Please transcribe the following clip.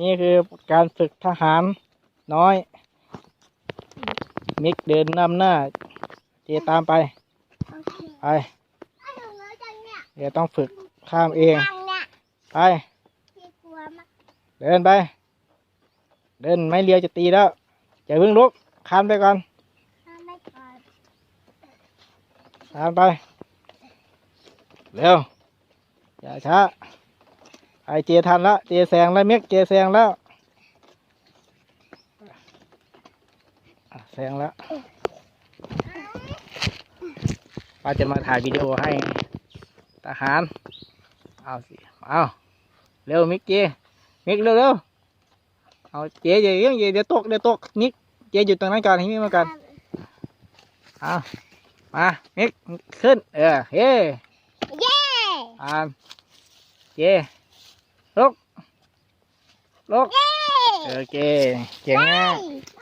นี่คือการฝึกทหารน้อย มิกเดินนำหน้า เจตามไปโอเคไปถ้าหนูรู้จังเนี่ยเดี๋ยวต้องฝึกข้ามเองตังเนี่ยไปพี่กลัวมากเดินไป เดินไม่เลียวจะตีแล้วอย่าเพิ่งลุกข้ามไปก่อนถ้าไม่ก่อนข้ามไป เร็ว อย่าช้า ไอเจทันละเจแซงแล้วมิกเจแซงแล้วอะแซงแล้วป้าจะมาถ่ายวิดีโอให้ทหารเอาสิเอาเร็วมิกเจมิกเร็วเร็วเอาเจอย่าเลี้ยงอย่าเดี๋ยวตกเดี๋ยวตกมิกเจอยู่ตรงนั้นก่อนให้มิกมาก่อนเอามามิกขึ้นเออเฮ้เย้อ่านเจ ลุกลุกเย้โอเคเก่งมาก ไป